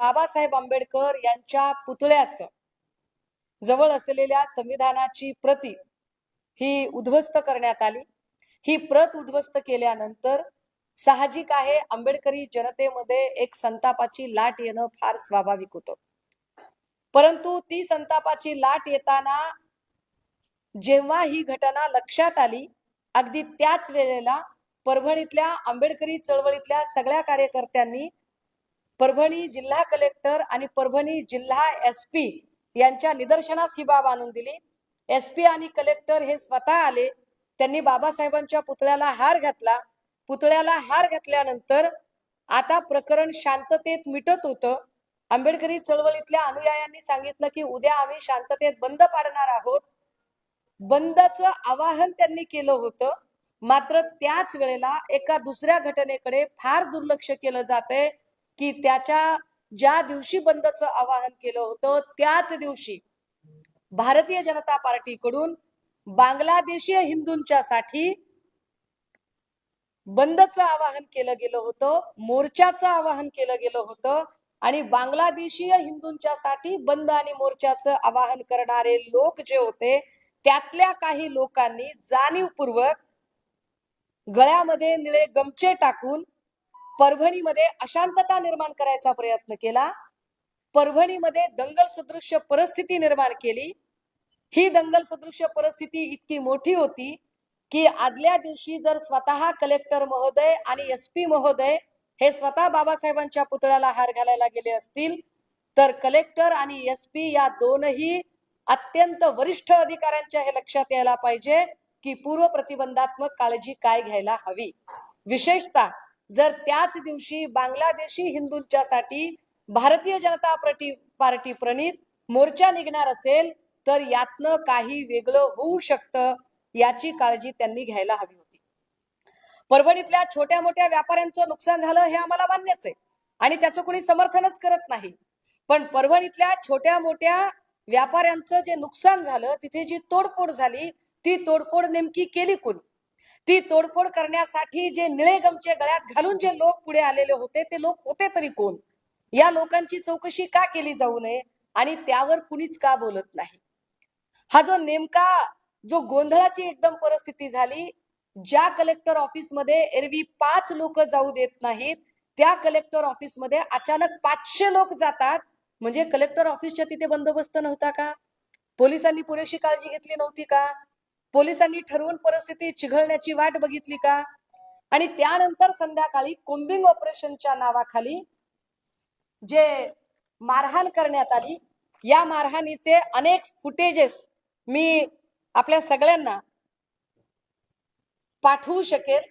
बाबासाहेब आंबेडकर यांच्या पुतळ्याचं जवळ असलेल्या संविधानाची प्रती ही उद्ध्वस्त करण्यात आली. ही प्रत उद्ध्वस्त केल्यानंतर साहजिक आहे आंबेडकरी जनतेमध्ये एक संतापाची लाट येणं फार स्वाभाविक होतं. परंतु ती संतापाची लाट येताना जेव्हा ही घटना लक्षात आली अगदी त्याच वेळेला परभणीतल्या आंबेडकरी चळवळीतल्या सगळ्या कार्यकर्त्यांनी परभणी जिल्हा कलेक्टर आणि परभणी जिल्हा एस पी यांच्या निदर्शनास ही बाब आणून दिली. एस पी आणि कलेक्टर हे स्वतः आले. त्यांनी बाबासाहेबांच्या पुतळ्याला हार घातला. पुतळ्याला हार घातल्यानंतर आता प्रकरण शांततेत मिटत होतं. आंबेडकरी चळवळीतल्या अनुयायांनी सांगितलं की उद्या आम्ही शांततेत बंद पाडणार आहोत. बंदचं आवाहन त्यांनी केलं होतं. मात्र त्याच वेळेला एका दुसऱ्या घटनेकडे फार दुर्लक्ष केलं जातंय. की त्याच्या ज्या दिवशी बंदचं आवाहन केलं होतं त्याच दिवशी भारतीय जनता पार्टीकडून बांगलादेशीय हिंदूंच्या साठी बंदचं आवाहन केलं गेलं होतं मोर्चाचं आवाहन केलं गेलं होतं आणि बांगलादेशीय हिंदूंच्या साठी बंद आणि मोर्चाचं आवाहन करणारे लोक जे होते त्यातल्या काही लोकांनी जाणीवपूर्वक गळ्यामध्ये निळे गमचे टाकून परभणीमध्ये अशांतता निर्माण करायचा प्रयत्न केला. परभणीमध्ये दंगल सदृश्य परिस्थिती निर्माण केली. ही दंगल सदृश्य परिस्थिती इतकी मोठी होती की आदल्या दिवशी जर स्वतः कलेक्टर महोदय आणि एस पी महोदय हे स्वतः बाबासाहेबांच्या पुतळ्याला हार घालायला गेले असतील तर कलेक्टर आणि एस पी या दोनही अत्यंत वरिष्ठ अधिकाऱ्यांच्या हे लक्षात यायला पाहिजे की पूर्व प्रतिबंधात्मक काळजी काय घ्यायला हवी. विशेषतः जर त्याच दिवशी बांगलादेशी हिंदूंच्या साठी भारतीय जनता पार्टी पार्टी प्रणित मोर्चा निघणार असेल तर यातनं काही वेगळं होऊ शकतं याची काळजी त्यांनी घ्यायला हवी होती. परभणीतल्या छोट्या मोठ्या व्यापाऱ्यांचं नुकसान झालं हे आम्हाला मान्यच आहे आणि त्याचं कोणी समर्थनच करत नाही. पण परभणीतल्या छोट्या मोठ्या व्यापाऱ्यांचं जे नुकसान झालं तिथे जी तोडफोड झाली ती तोडफोड नेमकी केली कोणी? ती तोडफोड करण्यासाठी जे निळे गमचे गळ्यात घालून जे लोक पुढे आलेले होते ते लोक होते तरी कोण? या लोकांची चौकशी का केली जाऊ नये आणि त्यावर कुणीच का बोलत नाही? हा जो नेमका जो गोंधळाची एकदम परिस्थिती झाली ज्या कलेक्टर ऑफिसमध्ये एरवी पाच लोक जाऊ देत नाहीत त्या कलेक्टर ऑफिसमध्ये अचानक पाचशे लोक जातात. म्हणजे कलेक्टर ऑफिसच्या तिथे बंदोबस्त नव्हता का? पोलिसांनी पुरेशी काळजी घेतली नव्हती का? पोलिसांनी ठरवून परिस्थिती चिघळण्याची वाट बघितली का? आणि त्यानंतर संध्याकाळी कोम्बिंग ऑपरेशनच्या नावाखाली जे मारहाण करण्यात आली या मारहाणीचे अनेक फुटेजेस मी आपल्या सगळ्यांना पाठवू शकेल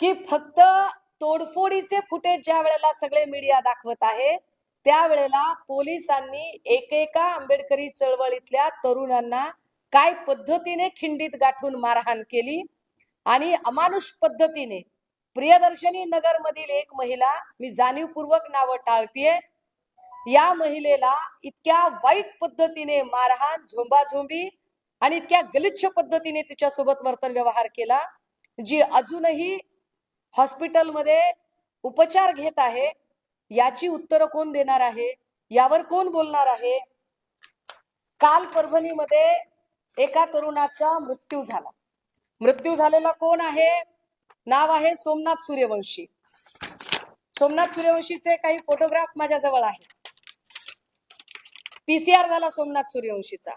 की फक्त तोडफोडीचे फुटेज ज्या वेळेला सगळे मीडिया दाखवत आहे त्यावेळेला पोलिसांनी एकेका आंबेडकरी चळवळीतल्या तरुणांना काय पद्धतीने खिंडीत गाठून मारहाण केली आणि अमानुष पद्धतीने प्रियदर्शनी नगर मधील एक महिला मी जाणीवपूर्वक नावं टाळतीये या महिलेला इतक्या वाईट पद्धतीने मारहाण झोंबाझोंबी आणि इतक्या गलिच्छ पद्धतीने तिच्यासोबत वर्तन व्यवहार केला जी अजूनही हॉस्पिटलमध्ये उपचार घेत आहे याची उत्तरं कोण देणार आहे यावर कोण बोलणार आहे? काल परभणीमध्ये एका तरुणाचा मृत्यू झाला. मृत्यू झालेला कोण आहे? नाव आहे सोमनाथ सूर्यवंशी. सोमनाथ सूर्यवंशीचे काही फोटोग्राफ माझ्या जवळ पीसीआर झाला सोमनाथ सूर्यवंशीचा.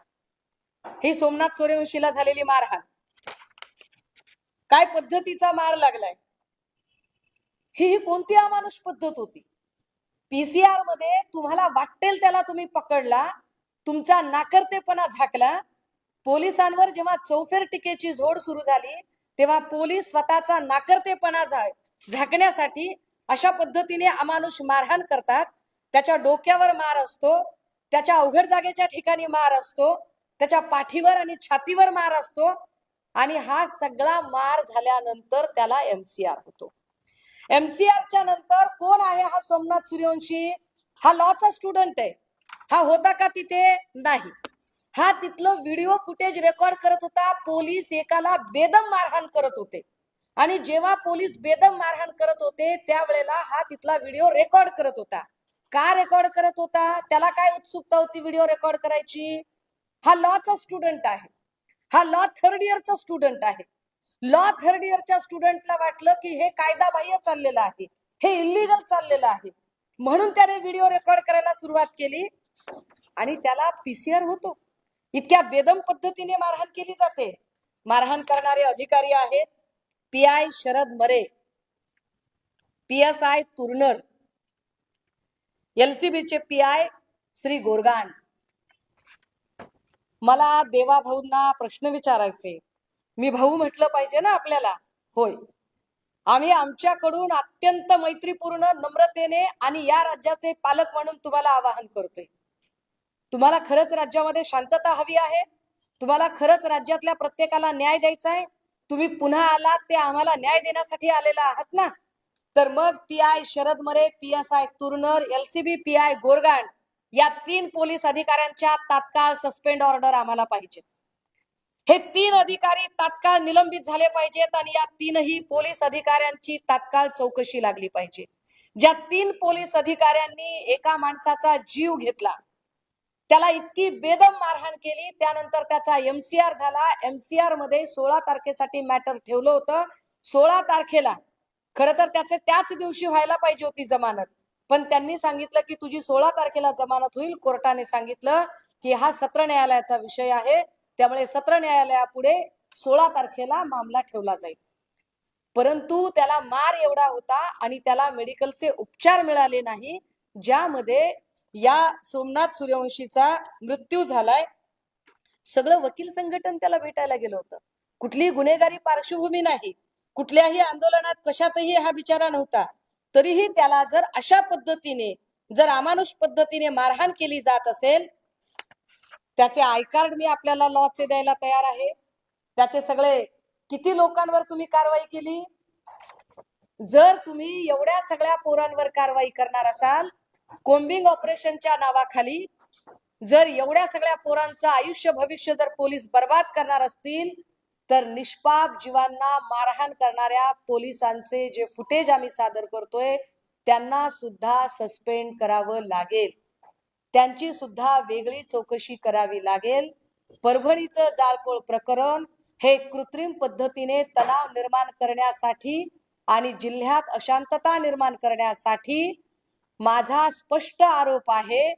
ही सोमनाथ सूर्यवंशीला झालेली मारहाण. काय पद्धतीचा मार लागलाय? ही ही कोणती अमानुष पद्धत होती? पीसीआरमध्ये तुम्हाला वाटेल त्याला तुम्ही पकडला तुमचा नाकर्तेपणा झाकला पोलिसांवर जेव्हा चौफेर टीकेची झोड सुरू झाली तेव्हा पोलीस स्वतःचा नाकर्तेपणा झा झाकण्यासाठी अशा पद्धतीने अमानुष मारहाण करतात. त्याच्या डोक्यावर मार असतो त्याच्या अवघड जागेच्या ठिकाणी मार असतो त्याच्या पाठीवर आणि छातीवर मार असतो आणि हा सगळा मार झाल्यानंतर त्याला एमसीआर होतो. एमसीआरच्या नंतर कोण आहे हा सोमनाथ सूर्यवंशी? हा लॉचा स्टुडंट आहे. हा होता का तिथे? नाही. हा तिथलं व्हिडिओ फुटेज रेकॉर्ड करत होता. पोलीस एकाला बेदम मारहाण करत होते. आणि जेव्हा पोलीस बेदम मारहाण करत होते त्यावेळेला हा तिथला व्हिडिओ रेकॉर्ड करत होता. का रेकॉर्ड करत होता? त्याला काय उत्सुकता होती व्हिडिओ रेकॉर्ड करायची? हा लॉचा स्टुडंट आहे. हा लॉ थर्ड इयरचा स्टुडंट आहे. लॉ थर्ड इयरच्या स्टुडंटला वाटलं की हे कायदा बाह्य चाललेलं आहे. हे इलिगल चाललेलं आहे. म्हणून त्याने व्हिडिओ रेकॉर्ड करायला सुरुवात केली. आणि त्याला पीसीआर होतो. इतक्या बेदम पद्धतीने मारहाण केली जाते. मारहाण करणारे अधिकारी आहेत P I Sharad Mare P S I Turnar एलसीबीचे P I Shri Gorgan मला देवा भाऊंना प्रश्न विचारायचे. मी भाऊ म्हटलं पाहिजे ना आपल्याला? होय. आम्ही आमच्याकडून अत्यंत मैत्रीपूर्ण नम्रतेने आणि या राज्याचे पालक म्हणून तुम्हाला आवाहन करतोय. तुम्हाला खरंच राज्यामध्ये शांतता हवी आहे? तुम्हाला खरंच राज्यातल्या प्रत्येकाला न्याय द्यायचा आहे? तुम्ही पुन्हा आलात ते आम्हाला न्याय देण्यासाठी आलेला आहात ना? तर मग P I Sharad Mare P S I Turnar LCB P I Gorgan या तीन पोलीस अधिकाऱ्यांच्या तात्काळ सस्पेंड ऑर्डर आम्हाला पाहिजे हे तीन अधिकारी तात्काळ निलंबित झाले पाहिजेत आणि या तीनही पोलीस अधिकाऱ्यांची तात्काळ चौकशी लागली पाहिजे. ज्या तीन पोलीस अधिकाऱ्यांनी एका माणसाचा जीव घेतला त्याला इतकी बेदम मारहाण केली. त्यानंतर त्याचा एमसीआर झाला. एमसीआरमध्ये सोळा तारखेसाठी मॅटर ठेवलं होतं. सोळा तारखेला खर तर त्याचे त्याच दिवशी व्हायला पाहिजे होती जमानत. पण त्यांनी सांगितलं की तुझी सोळा तारखेला जमानत होईल. कोर्टाने सांगितलं की हा सत्र न्यायालयाचा विषय आहे. त्यामुळे सत्र न्यायालयापुढे सोळा तारखेला मामला ठेवला जाईल. परंतु त्याला मार एवढा होता आणि त्याला मेडिकलचे उपचार मिळाले नाही. ज्यामध्ये या सोमनाथ सूर्यवंशीचा मृत्यू झालाय. सगळं वकील संघटन त्याला भेटायला गेलं होतं. कुठलीही गुन्हेगारी पार्श्वभूमी नाही. कुठल्याही आंदोलनात कशातही हा बिचारा नव्हता. तरीही त्याला जर अशा पद्धतीने जर अमानुष पद्धतीने मारहाण केली जात असेल त्याचे आय कार्ड मी आपल्याला लॉचे द्यायला तयार आहे. त्याचे सगळे किती लोकांवर तुम्ही कारवाई केली? जर तुम्ही एवढ्या सगळ्या पोरांवर कारवाई करणार असाल कोम्बिंग ऑपरेशनच्या नावाखाली जर एवढ्या सगळ्या पोरांचं आयुष्य भविष्य जर पोलीस बर्बाद करणार असतील तर निष्पाप जीवांना मारहाण करणाऱ्या पोलिसांचे जे फुटेज आम्ही सादर करतोय त्यांना सुद्धा सस्पेंड करावं लागेल. त्यांची सुद्धा वेगळी चौकशी करावी लागेल. परभणीचं जाळपोळ प्रकरण हे कृत्रिम पद्धतीने तणाव निर्माण करण्यासाठी आणि जिल्ह्यात अशांतता निर्माण करण्यासाठी माझा स्पष्ट आरोप आहे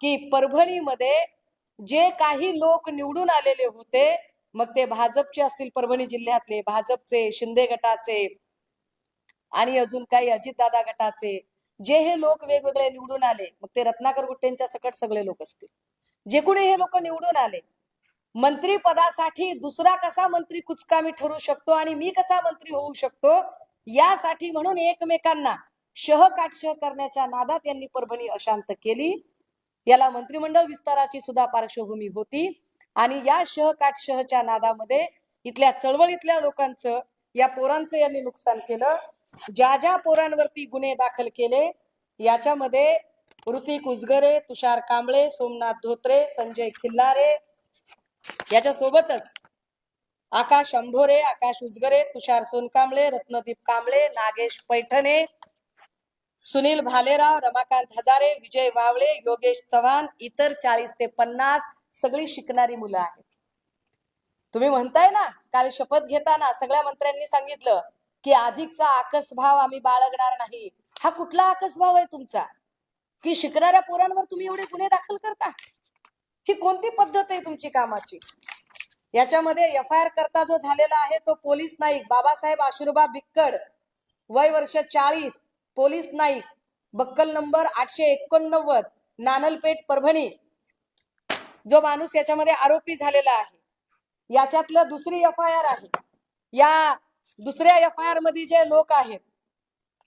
की परभणीमध्ये जे काही लोक निवडून आलेले होते मग ते भाजपचे असतील परभणी जिल्ह्यातले भाजपचे शिंदे गटाचे आणि अजून काही अजितदादा गटाचे जे हे लोक वेगवेगळे निवडून आले मग ते रत्नाकर गुट्टेंच्या सकट सगळे लोक असतील. जे कुणी हे लोक निवडून आले मंत्री पदासाठी दुसरा कसा मंत्री कुचकामी ठरू शकतो आणि मी कसा मंत्री होऊ शकतो यासाठी म्हणून एकमेकांना शह काटशह करण्याच्या नादात यांनी परभणी अशांत केली. याला मंत्रिमंडळ विस्ताराची सुद्धा पार्श्वभूमी होती. आणि या शह काटशहच्या नादामध्ये इथल्या चळवळीतल्या लोकांचं या पोरांचं यांनी नुकसान केलं. ज्या ज्या पोरांवरती गुन्हे दाखल केले याच्यामध्ये ऋतिक उजगरे तुषार कांबळे सोमनाथ धोत्रे संजय खिल्लारे. याच्या सोबतच आकाश अंभोरे आकाश उजगरे तुषार सोनकांबळे रत्नदीप कांबळे नागेश पैठणे सुनील भालेराव रमाकांत हजारे विजय वावळे योगेश चव्हाण इतर चाळीस ते पन्नास सगळी शिकणारी मुलं आहेत. तुम्ही म्हणताय ना काल शपथ घेताना सगळ्या मंत्र्यांनी सांगितलं की अधिकचा आकसभाव आम्ही बाळगणार नाही. हा कुठला आकसभाव आहे तुमचा? की शिकणाऱ्या पोरांवर तुम्ही एवढे गुन्हे दाखल करता? ही कोणती पद्धत आहे तुमची कामाची? याच्यामध्ये एफ आय आर करता जो झालेला आहे तो पोलीस नाईक बाबासाहेब आशुर्बा बिक्कड वय वर्ष चाळीस पोलीस नाईक बक्कल नंबर आठशे एकोणनव्वद नानलपेठ परभणी. जो माणूस याच्यामध्ये आरोपी झालेला आहे. याच्यातलं दुसरी एफ आय आर आहे. या दुसऱ्या एफ आय आरमध्ये जे लोक आहेत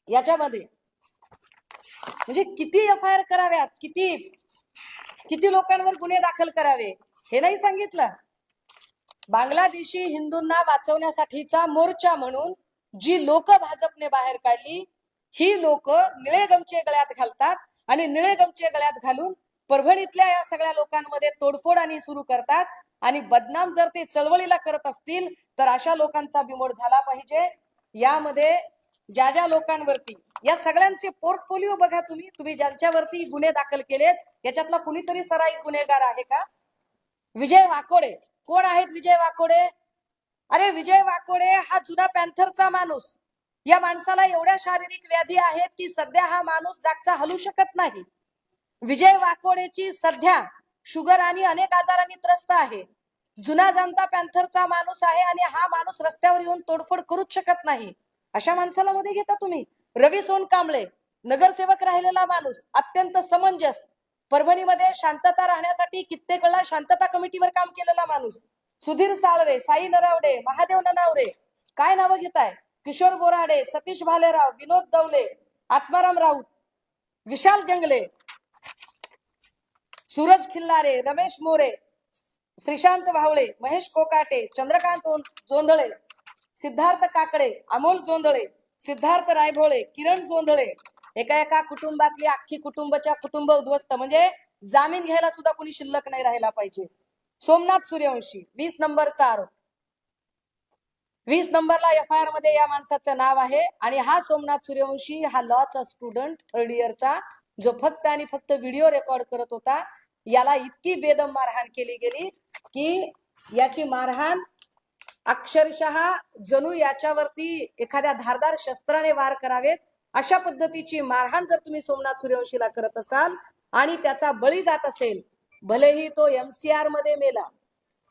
याच्यामध्ये म्हणजे किती एफ आय आर कराव्यात? किती किती लोकांवर गुन्हे दाखल करावे? हे नाही सांगितलं. बांगलादेशी हिंदूंना वाचवण्यासाठीचा मोर्चा म्हणून जी लोक भाजपने बाहेर काढली ही लोक निळे गमचे गळ्यात घालतात आणि निळे गमचे गळ्यात घालून परभणीतल्या या सगळ्या लोकांमध्ये तोडफोड आणि सुरू करतात. आणि बदनाम जर ते चळवळीला करत असतील तर अशा लोकांचा बिमोड झाला पाहिजे. यामध्ये ज्या ज्या लोकांवरती या सगळ्यांचे पोर्टफोलिओ बघा तुम्ही. तुम्ही ज्यांच्यावरती गुन्हे दाखल केलेत याच्यातला कुणीतरी सराई गुन्हेगार आहे का? विजय वाकोडे. कोण आहेत विजय वाकोडे? अरे विजय वाकोडे हा जुना पॅन्थरचा माणूस. या माणसाला एवढ्या शारीरिक व्याधी आहेत की सध्या हा माणूस जागचा हलू शकत नाही. विजय वाकोडेची सध्या शुगर आणि अनेक आजारांनी त्रस्त आहे. जुना जनता पॅन्थरचा माणूस आहे आणि हा माणूस रस्त्यावर येऊन तोडफोड करूच शकत नाही. अशा माणसाला मध्ये घेता तुम्ही? रवी सोनकांबळे नगरसेवक राहिलेला माणूस अत्यंत समंजस परभणीमध्ये शांतता राहण्यासाठी कित्येक वेळा शांतता कमिटीवर काम केलेला माणूस. सुधीर साळवे साई नरावडे महादेव ननावरे काय नावं घेताय? किशोर बोराडे सतीश भालेराव विनोद दवले आत्माराम राऊत विशाल जंगले सूरज खिल्लारे रमेश मोरे श्रीशांत भावळे महेश कोकाटे चंद्रकांत जोंधळे सिद्धार्थ काकडे अमोल जोंधळे सिद्धार्थ रायभोळे किरण जोंधळे. एका एका कुटुंबातली अख्खी कुटुंबाच्या कुटुंब उद्ध्वस्त. म्हणजे जामीन घ्यायला सुद्धा कोणी शिल्लक नाही राहिला पाहिजे. सोमनाथ सूर्यवंशी वीस नंबरचा आरोप. वीस नंबरला एफ आय आरमध्ये या माणसाचं नाव आहे. आणि हा सोमनाथ सूर्यवंशी हा लॉचा स्टुडंट थर्ड इयरचा जो फक्त आणि फक्त व्हिडिओ रेकॉर्ड करत होता. याला इतकी बेदम मारहाण केली गेली की याची मारहाण अक्षरशः जणू याच्यावरती एखाद्या धारदार शस्त्राने वार करावेत. अशा पद्धतीची मारहाण जर तुम्ही सोमनाथ सूर्यवंशीला करत असाल आणि त्याचा बळी जात असेल भलेही तो एमसीआरमध्ये मेला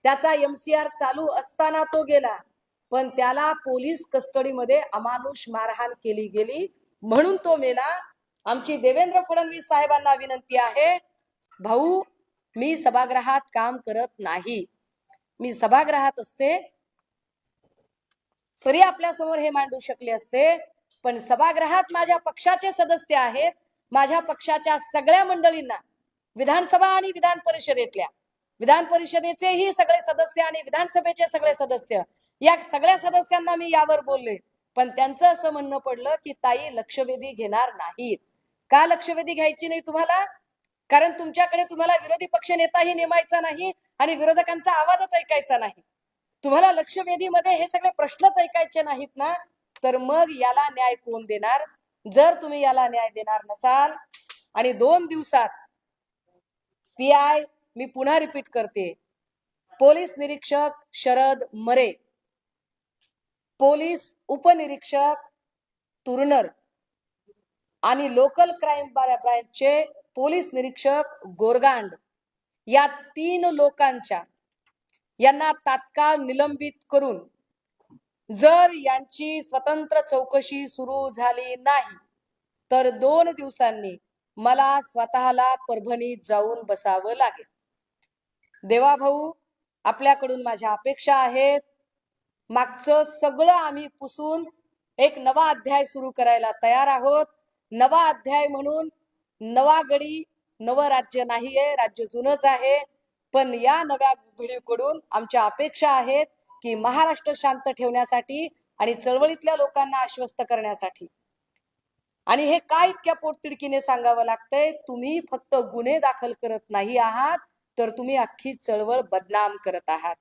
त्याचा एमसीआर चालू असताना तो गेला पण त्याला पोलीस कस्टडीमध्ये अमानुष मारहाण केली गेली. म्हणून तो मेला. आमची देवेंद्र फडणवीस साहेबांना विनंती आहे भाऊ मी सभागृहात काम करत नाही. मी सभागृहात असते. तरी आपल्यासमोर हे मांडू शकले असते. पण सभागृहात माझ्या पक्षाचे सदस्य आहेत. माझ्या पक्षाच्या सगळ्या मंडळींना विधानसभा आणि विधान परिषदेतल्या विधान परिषदेचेही सगळे सदस्य आणि विधानसभेचे सगळे सदस्य या सगळ्या सदस्यांना मी यावर बोलले. पण त्यांचं असं म्हणणं पडलं की ताई लक्षवेधी घेणार नाहीत. का लक्षवेधी घ्यायची नाही तुम्हाला? कारण तुमच्याकडे तुम्हाला विरोधी पक्ष नेताही नेमायचा नाही आणि विरोधकांचा आवाजच ऐकायचा नाही. तुम्हाला लक्षवेधीमध्ये हे सगळे प्रश्नच ऐकायचे नाहीत ना? तर मग याला न्याय कोण देणार? जर तुम्ही याला न्याय देणार नसाल आणि दोन दिवसात पी आय मी पुन्हा रिपीट करते. पोलीस निरीक्षक शरद मरे. पोलीस उपनिरीक्षक तुरनर आणि लोकल क्राईम ब्रँचचे पोलीस निरीक्षक गोरगांड. या तीन लोकांच्या यांना तात्काळ निलंबित करून जर यांची स्वतंत्र चौकशी सुरू झाली नाही तर दोन दिवसांनी मला स्वतःला परभणीत जाऊन बसावं लागेल. देवा भाऊ आपल्याकडून माझ्या अपेक्षा आहेत. मागचं सगळं आम्ही पुसून एक नवा अध्याय सुरू करायला तयार आहोत. नवा अध्याय म्हणून नवा गडी नवं राज्य नाहीये राज्य जुनच आहे. पण या नव्या पिढीकडून आमच्या अपेक्षा आहेत की महाराष्ट्र शांत ठेवण्यासाठी आणि चळवळीतल्या लोकांना आश्वस्त करण्यासाठी. आणि हे काय इतक्या पोटतिडकीने सांगावं लागतंय? तुम्ही फक्त गुन्हे दाखल करत नाही आहात तर तुम्ही अख्खी चळवळ बदनाम करत आहात.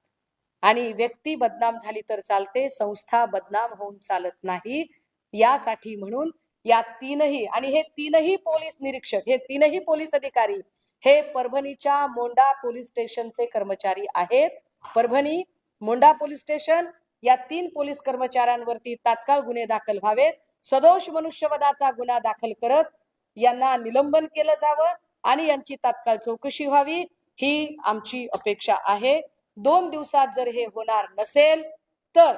आणि व्यक्ती बदनाम झाली तर चालते संस्था बदनाम होऊन चालत नाही. यासाठी म्हणून या तीनही आणि हे तीनही पोलीस निरीक्षक हे तीनही पोलीस अधिकारी हे परभणीच्या मोंडा पोलीस स्टेशनचे कर्मचारी आहेत. परभणी मोंडा पोलीस स्टेशन या तीन पोलीस कर्मचाऱ्यांवरती तात्काळ गुन्हे दाखल व्हावेत. सदोष मनुष्यवधाचा गुन्हा दाखल करत यांना निलंबन केलं जावं आणि यांची तात्काळ चौकशी व्हावी ही आमची अपेक्षा आहे. दोन दिवसात जर हे होणार नसेल तर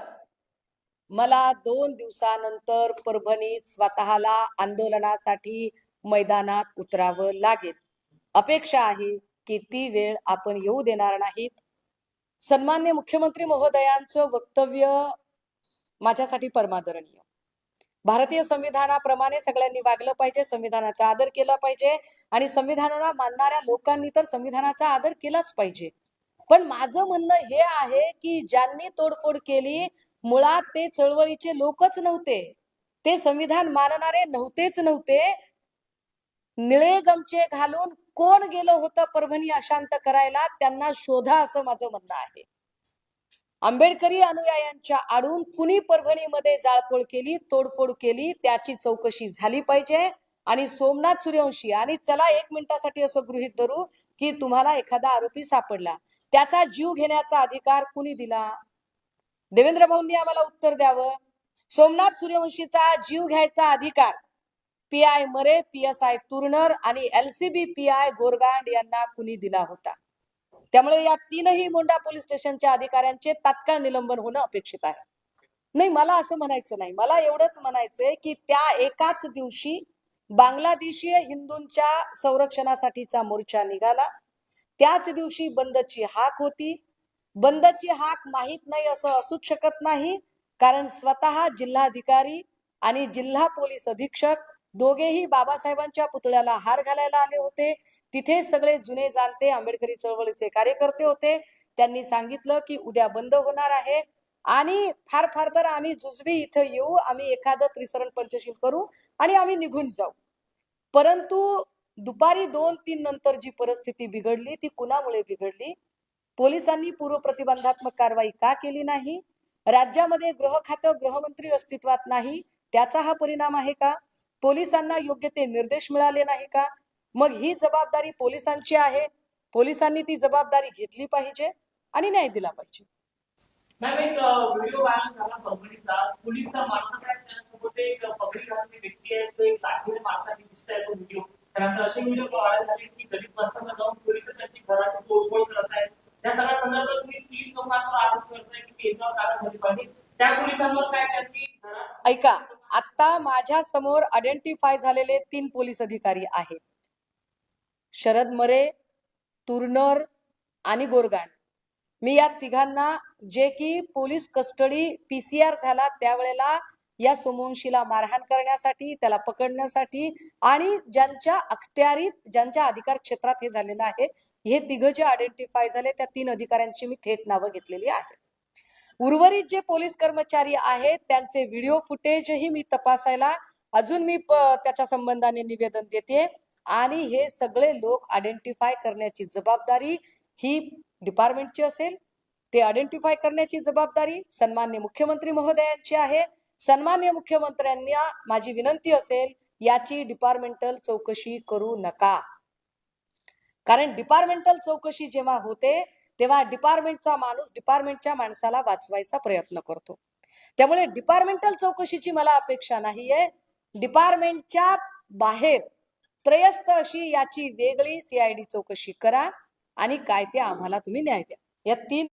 मला दोन दिवसानंतर परभणीत स्वतःला आंदोलनासाठी मैदानात उतरावं लागेल. अपेक्षा आहे की ती वेळ आपण येऊ देणार नाहीत. सन्मान्य मुख्यमंत्री महोदयांचं वक्तव्य माझ्यासाठी परमादरणीय. भारतीय संविधानाप्रमाणे सगळ्यांनी वागलं पाहिजे संविधानाचा आदर केला पाहिजे आणि संविधानाला मानणाऱ्या लोकांनी तर संविधानाचा आदर केलाच पाहिजे. पण माझं म्हणणं हे आहे की ज्यांनी तोडफोड केली मुळात ते चळवळीचे लोकच नव्हते. ते संविधान मानणारे नव्हतेच नव्हते. निळे गमचे घालून कोण गेलं होतं परभणी अशांत करायला? त्यांना शोधा असं माझं म्हणणं आहे. आंबेडकरी अनुयायांच्या आडून कुणी परभणीमध्ये जाळपोळ केली तोडफोड केली त्याची चौकशी झाली पाहिजे. आणि सोमनाथ सूर्यवंशी आणि चला एक मिनिटासाठी असं गृहित धरू की तुम्हाला एखादा आरोपी सापडला. त्याचा जीव घेण्याचा अधिकार कुणी दिला? देवेंद्र भाऊंनी आम्हाला उत्तर द्यावं. सोमनाथ सूर्यवंशीचा जीव घ्यायचा अधिकार. P I Mare P S I Turnar आणि एलसीबी पी आय गोरगांड यांना कुणी दिला होता? त्यामुळे या तीनही मोंडा पोलीस स्टेशनच्या अधिकाऱ्यांचे तात्काळ निलंबन होणं अपेक्षित आहे. नाही मला असं म्हणायचं नाही. मला एवढंच म्हणायचंय की त्या एकाच दिवशी बांगलादेशीय हिंदूंच्या संरक्षणासाठीचा मोर्चा निघाला. त्याच दिवशी बंदची हाक होती. बंदची हाक माहीत नाही असं असूच शकत नाही कारण स्वतः जिल्हाधिकारी आणि जिल्हा पोलीस अधीक्षक दोघेही बाबासाहेबांच्या पुतळ्याला हार घालायला आले होते. तिथे सगळे जुने जाणते आंबेडकरी चळवळीचे कार्यकर्ते होते. त्यांनी सांगितलं की उद्या बंद होणार आहे. आणि फार फार तर आम्ही जुजबी इथं येऊ आम्ही एखादं त्रिसरण पंचशील करू आणि आम्ही निघून जाऊ. परंतु दुपारी दोन तीन नंतर जी परिस्थिती बिघडली ती कुणामुळे बिघडली? पोलिसांनी पूर्व प्रतिबंधात्मक कारवाई का केली नाही? राज्यामध्ये गृह खातं गृहमंत्री अस्तित्वात नाही त्याचा हा परिणाम आहे का? पोलिसांना योग्य ते निर्देश मिळाले नाही का? मग ही जबाबदारी पोलिसांची आहे. पोलिसांनी ती जबाबदारी घेतली पाहिजे आणि न्याय दिला पाहिजे. व्हिडिओ पोलीस त्यानंतर असे व्हिडिओ व्हायरल झाले की दलित जाऊन पोलीस त्यांची घराची तोडफोड करत आहेत त्या सगळ्या संदर्भात तुम्ही तीन लोकांवर आरोप करताय की झाली पाहिजे. त्या पोलिसांवर काय त्यांनी ऐका आता माझ्यासमोर आयडेंटिफाय झालेले तीन पोलीस अधिकारी आहेत. शरद मरे तुरनर आणि गोरगाण. मी या तिघांना जे की पोलीस कस्टडी पीसीआर झाला त्यावेळेला या सोमवंशीला मारहाण करण्यासाठी त्याला पकडण्यासाठी आणि ज्यांच्या अखत्यारीत ज्यांच्या अधिकार क्षेत्रात हे झालेलं आहे हे तिघ जे आयडेंटिफाय झाले त्या तीन अधिकाऱ्यांची मी थेट नावं घेतलेली आहेत. उर्वरित जे पोलीस कर्मचारी आहेत त्यांचे व्हिडिओ फुटेजही मी तपासायला अजून मी त्याच्या संबंधाने निवेदन देते. आणि हे सगळे लोक आयडेंटिफाय करण्याची जबाबदारी ही डिपार्टमेंटची असेल. ते आयडेंटिफाय करण्याची जबाबदारी सन्मान्य मुख्यमंत्री महोदयांची आहे. सन्मान्य मुख्यमंत्र्यांना माझी विनंती असेल याची डिपार्टमेंटल चौकशी करू नका. कारण डिपार्टमेंटल चौकशी जेव्हा होते तेव्हा डिपार्टमेंटचा माणूस डिपार्टमेंटच्या माणसाला वाचवायचा प्रयत्न करतो. त्यामुळे डिपार्टमेंटल चौकशीची मला अपेक्षा नाहीये. डिपार्टमेंटच्या बाहेर त्रयस्थ अशी याची वेगळी सीआयडी चौकशी करा आणि काय ते आम्हाला तुम्ही न्याय द्या. या तीन